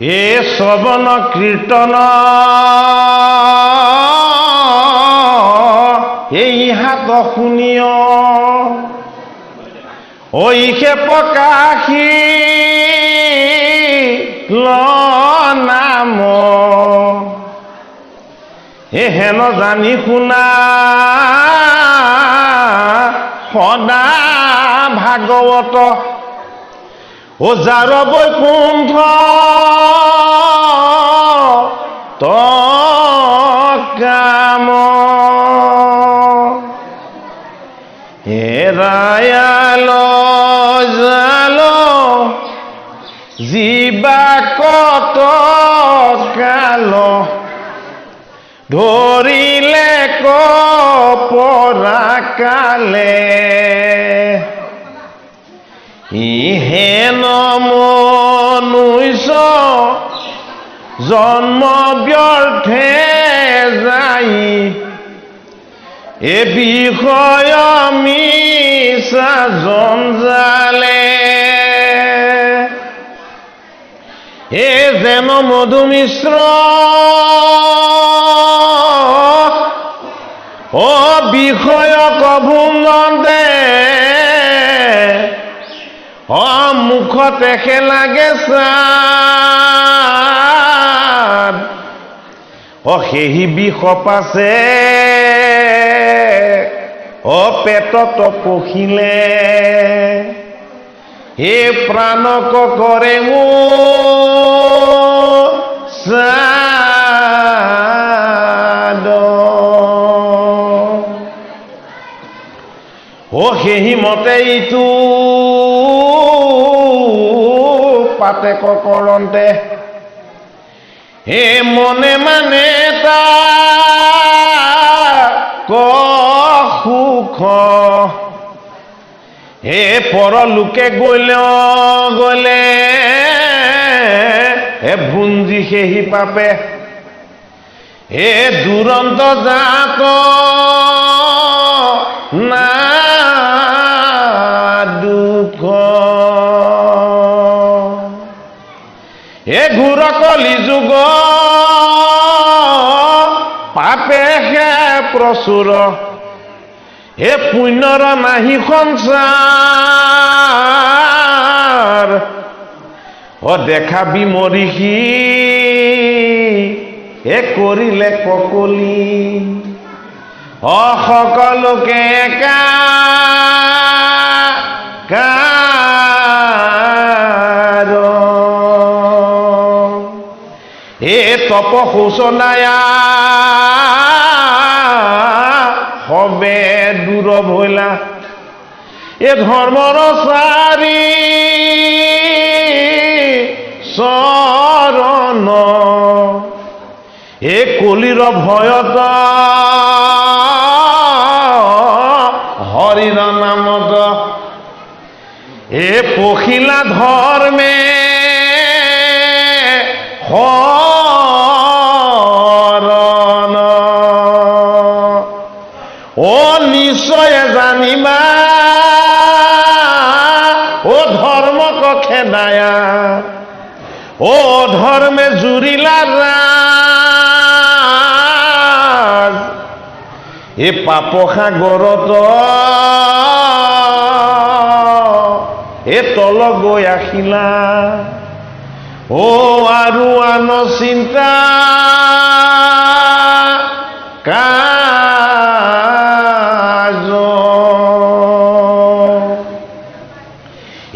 এ শ্রবণ কীর্তন। এই হাত শুনিও। ঐকে প্রকাশি নাম। হেন জানি শুনা সদা ভাগৱত ও যাৰ বৈকুণ্ঠ কাম হেৰায়াল জাল জীৱা কত কাল? ধৰিলে কপৰা কালে। ইহেন মনুষ্য জন্ম ব্যৰ্থে যাই। এ বিষয় মিছা জঞ্জালে এ যেন মধুমিশ্ৰ ও বিষয়ক ভুলতে অ মুখতে লাগে চাত অ, সেহি বিষ পাছে। অ, পেটত পখিলে। হে প্ৰাণক কৰে চাদ। ও সেহি মতে ইটো পাতে ককৰন্তে হে মনে মানে তা ক সুখ হে পৰলোকে গলে গলে হে ভুঞ্জি সেহি পাপে। হে দুৰন্ত জাত না পাপে হে প্ৰচুৰ হে পুণ্যৰ নাহি সংসাৰ অ, দেখা বিমৰিষি এ কৰিলে ককলি অ, সকলোকে কা কাৰ এ তপ শোচনায়া হবে দূর ভইলা এ ধর্মর সারি শরণ এ কলির ভয়ত হরির নামত। এ পখিলা ধর্মে হরণ ও ধর্মে জুরিলা রাজ এ পাপ সাগরত এ তল গৈ আহিলা। ও আৰু আন চিন্তা, কাজ।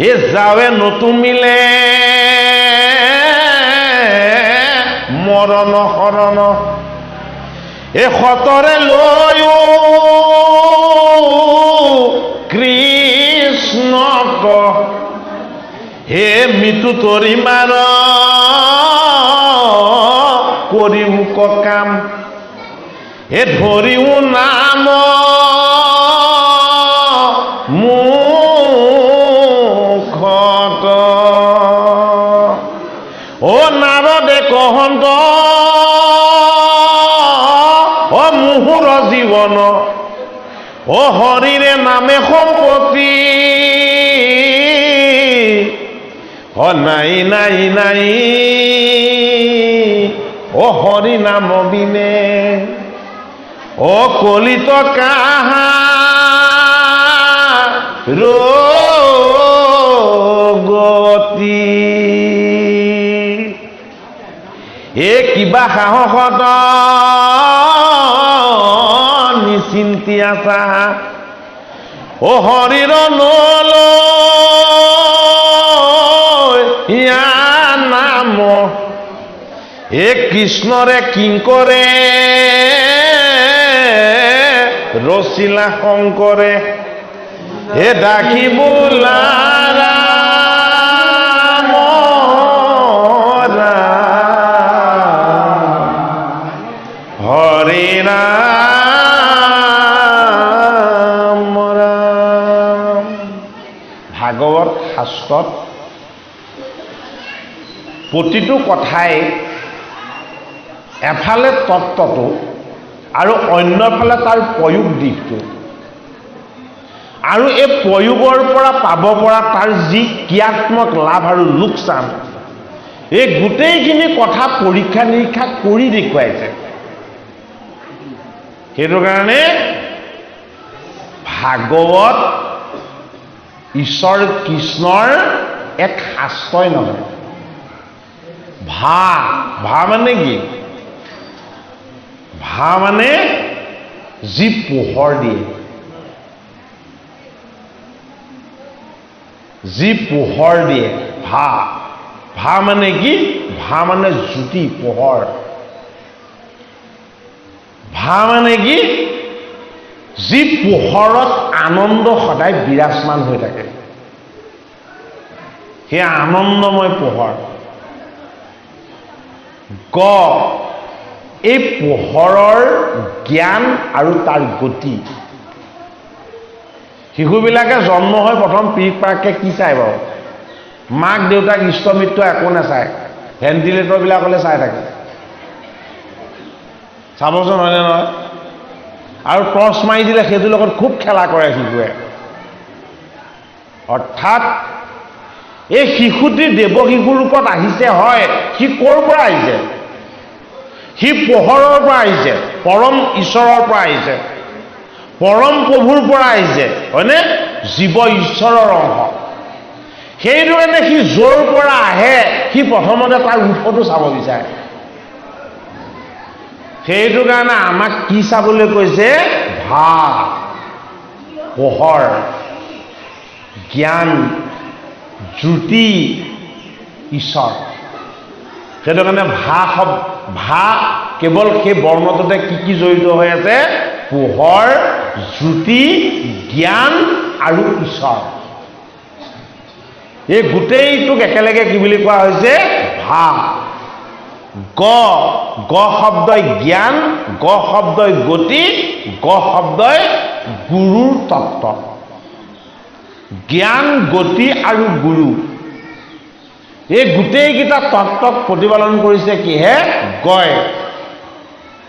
এ যাৱে নতুমিলে। মৰণ হরণ। এ সতৰে লয়। কৃষ্ণক হে মৃত্যু তরি মার। করিউ কাম। হে ধরিউ নাম। নামে সম্পত্তি নাই নাই নাই। অ হৰি নাম বিনে। অ কলিত কাহা ৰোগতি এ কিবা সাহসত নিচিন্তি আছা। অ হৰিৰ নলৈ নাম। এ কৃষ্ণৰে কিংকৰে ৰচিলা শংকৰে হে ডাকি বোলা ৰাম ৰাম প্ৰতিটো কথাই এফালে তত্ত্বটো আৰু অন্যফালে তাৰ প্ৰয়োগ দিশটো। আৰু এই প্ৰয়োগৰ পৰা পাব পৰা তাৰ যি ক্ৰিয়াত্মক লাভ আৰু লোকচান, এই গোটেইখিনি কথা পৰীক্ষা নিৰীক্ষা কৰি দেখুৱাইছে। সেইটো কাৰণে ভাগৱত ঈশ্বৰ কৃষ্ণৰ এক শাস্ত্ৰই নহয়। ভা ভা মানে কি? ভা মানে যি পোহৰ দিয়ে। যি পোহৰ দিয়ে ভা। ভা মানে কি? ভা মানে জ্যোতি পোহৰ। ভা মানে কি? যি পোহৰত আনন্দ সদায় বিৰাজমান হৈ থাকে। সেই আনন্দময় পোহৰ। গ এই পোহৰৰ জ্ঞান আৰু তাৰ গতি। শিশুবিলাকে জন্ম হৈ প্ৰথম পিৰিক পাৰাককে কি চাই বাৰু? মাক দেউতাক ইষ্ট মিত্ৰ একো নাচায়। ভেণ্টিলেটৰবিলাকলৈ চাই থাকে। চাবচোন হয়নে নহয়? আৰু টৰ্চ মাৰি দিলে সেইটোৰ লগত খুব খেলা কৰে শিশুৱে। অৰ্থাৎ এই শিশুটি দেৱ শিশুৰ ৰূপত আহিছে, হয়, সি ক'ৰ পৰা আহিছে? সি পোহৰৰ পৰা আহিছে, পৰম ঈশ্বৰৰ পৰা আহিছে, পৰম প্ৰভুৰ পৰা আহিছে, হয়নে? জীৱ ঈশ্বৰৰ অংশ। সেইটো কাৰণে সি য'ৰ পৰা আহে, সি প্ৰথমতে তাৰ ৰূপটো চাব বিচাৰে। সেইটো কাৰণে আমাক কি চাবলৈ কৈছে? ভা পোহৰ, জ্ঞান জ্যোতি ঈশ্বৰ। সেইটো কাৰণে ভা শব ভা কেৱল সেই বৰ্ণটোতে কি কি জড়িত হৈ আছে? পোহৰ, জ্যোতি, জ্ঞান আৰু ঈশ্বৰ। এই গোটেইটোক একেলগে কি বুলি কোৱা হৈছে? ভা। গ গ শব্দই জ্ঞান, গ শব্দই গতি, গ শব্দই গুৰুৰ তত্ত্ব। জ্ঞান, গতি আৰু গুৰু। এই গোটেইকেইটা তত্ত্বক প্ৰতিপালন কৰিছে কিহে? গয়।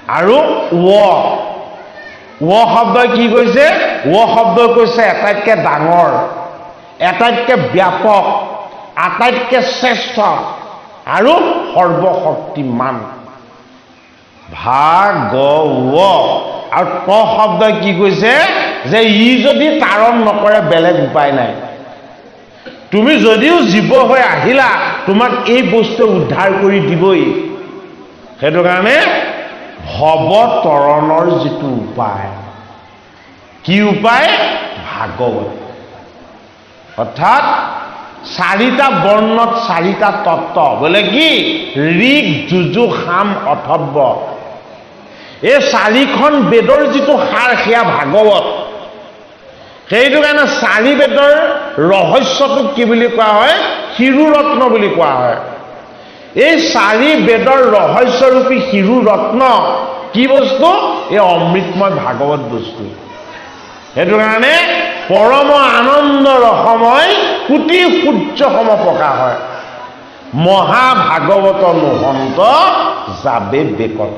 আৰু ৱ। ৱ শব্দই কি কৈছে? ৱ শব্দই কৈছে আটাইতকৈ ডাঙৰ, আটাইতকৈ ব্যাপক, আটাইতকৈ শ্ৰেষ্ঠ আৰু সৰ্বশক্তিমান। ভা, গ, ৱ। আৰু ত শব্দই কি কৈছে? যে ই যদি তাৰণ নকৰে, বেলেগ উপায় নাই। তুমি যদিও জীৱ হৈ আহিলা, তোমাক এই বস্তুৱে উদ্ধাৰ কৰি দিবই। সেইটো কাৰণে ভৱতৰণৰ যিটো উপায়। কি উপায়? ভাগৱত। অৰ্থাৎ চাৰিটা বৰ্ণত চাৰিটা তত্ত্ব বোলে কি? ঋক যুজু সাম অথব্য এই চাৰিখন বেদৰ যিটো সাৰ, সেয়া ভাগৱত। সেইটো কাৰণে চাৰি বেদৰ ৰহস্যটোক কি বুলি কোৱা হয়? শিৰুৰত্ন বুলি কোৱা হয়। এই চাৰি বেদৰ ৰহস্যৰূপী শিৰু ৰত্ন কি বস্তু? এই অমৃতময় ভাগৱত বস্তু। সেইটো কাৰণে পৰম আনন্দ ৰসময় কোটি সূৰ্য সম প্ৰকাশ হয়। মহাভাগৱত নহন্ত যাবে বেকত।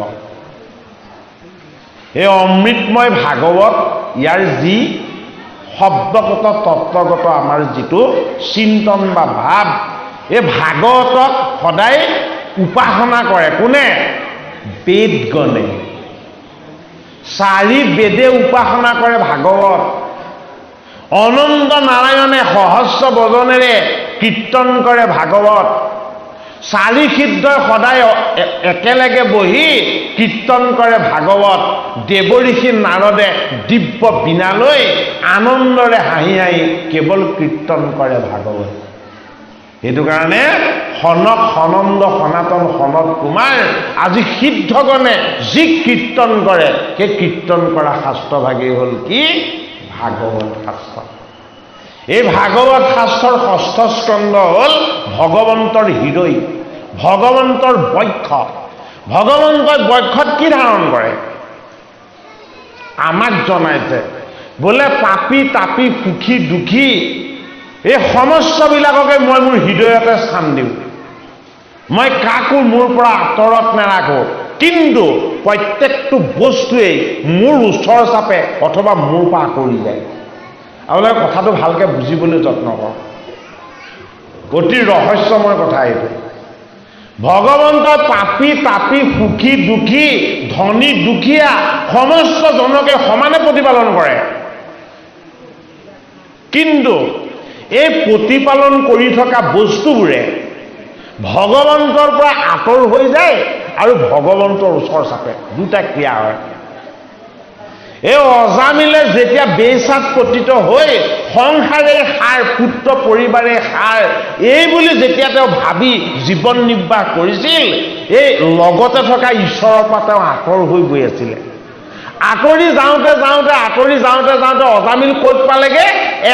এই অমৃতময় ভাগৱত ইয়াৰ যি শব্দগত তত্ত্বগত আমাৰ যিটো চিন্তন বা ভাৱ এই ভাগৱতক সদায় উপাসনা কৰে। কোনে? বেদগণে। চাৰি বেদে উপাসনা কৰে ভাগৱত। অনন্ত নাৰায়ণে সহস্ৰ বজনেৰে কীৰ্তন কৰে ভাগৱত। চাৰি সিদ্ধই সদায় একেলগে বহি কীৰ্তন কৰে ভাগৱত। দেৱঋষি নাৰদে দিব্য বীণালৈ আনন্দৰে হাঁহি হাঁহি কেৱল কীৰ্তন কৰে ভাগৱত। সেইটো কাৰণে সনক সনন্দ সনাতন সনত কুমাৰ আজি সিদ্ধগণে যি কীৰ্তন কৰে, সেই কীৰ্তন কৰা শাস্ত্ৰভাগেই হ'ল কি? ভাগৱত শাস্ত্ৰ। এই ভাগৱত শাস্ত্ৰৰ ষষ্ঠ স্কন্ধ হ'ল ভগৱন্তৰ হৃদয়, ভগৱন্তৰ বক্ষ। ভগৱন্তৰ বক্ষত কি ধাৰণ কৰে? আমাক জনাইছে, বোলে পাপী, তাপী, সুখী, দুখী, এই সমস্তবিলাককে মই মোৰ হৃদয়তে স্থান দিওঁ। মই কাকো মোৰ পৰা আঁতৰত নাৰাখোঁ, কিন্তু প্ৰত্যেকটো বস্তুৱেই মোৰ ওচৰ চাপে অথবা মোৰ পৰা আঁতৰি যায়। আপোনালোকে কথাটো ভালকৈ বুজিবলৈ যত্ন কৰক অতি ৰহস্যময় কথা এইটো। ভগৱন্ত পাপী তাপী সুখী দুখী ধনী দুখীয়া সমস্ত জনকে সমানে প্ৰতিপালন কৰে। কিন্তু এই প্ৰতিপালন কৰি থকা বস্তুবোৰে ভগৱন্তৰ পৰা আঁতৰ হৈ যায় আৰু ভগৱন্তৰ ওচৰ চাপে। দুটা ক্ৰিয়া হয়। এই অজামিলে যেতিয়া বেচাত পতিত হৈ সংসাৰে সাৰ, পুত্ৰ পৰিবাৰে সাৰ, এই বুলি যেতিয়া তেওঁ ভাবি জীৱন নিৰ্বাহ কৰিছিল, এই লগতে থকা ঈশ্বৰৰ পৰা তেওঁ আঁতৰ হৈ গৈ আছিলে। আঁতৰি যাওঁতে যাওঁতে, আঁতৰি যাওঁতে যাওঁতে অজামিল ক'ত পালেগে?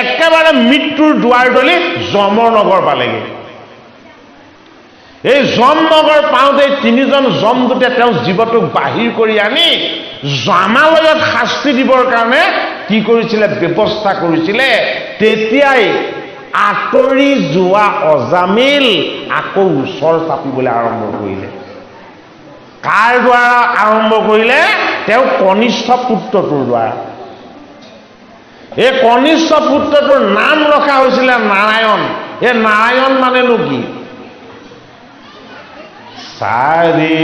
একেবাৰে মৃত্যুৰ দুৱাৰ দলি যমৰ নগৰ পালেগে। এই যম নগৰ পাওঁতে তিনিজন যমদূতে তেওঁ জীৱটোক বাহিৰ কৰি আনি জামালয়ত শাস্তি দিবৰ কাৰণে কি কৰিছিলে, ব্যৱস্থা কৰিছিলে, তেতিয়াই আঁতৰি যোৱা অজামিল আকৌ ওচৰ চাপিবলৈ আৰম্ভ কৰিলে। কাৰ দ্বাৰা আৰম্ভ কৰিলে? তেওঁ কনিষ্ঠ পুত্ৰটোৰ দ্বাৰা। এই কনিষ্ঠ পুত্ৰটোৰ নাম ৰখা হৈছিলে নাৰায়ণ। এই নাৰায়ণ মানেনো কি? চাৰি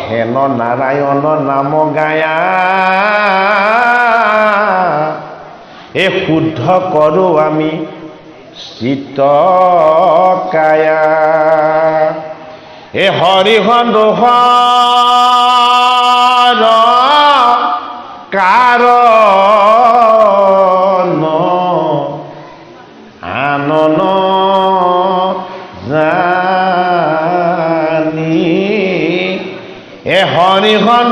হেন নাৰায়ণ নাম গায়া এ শুদ্ধ কৰোঁ আমি চিত কায়া এই হৰিহন দোষৰ কাৰণ আনন এ হৰিহন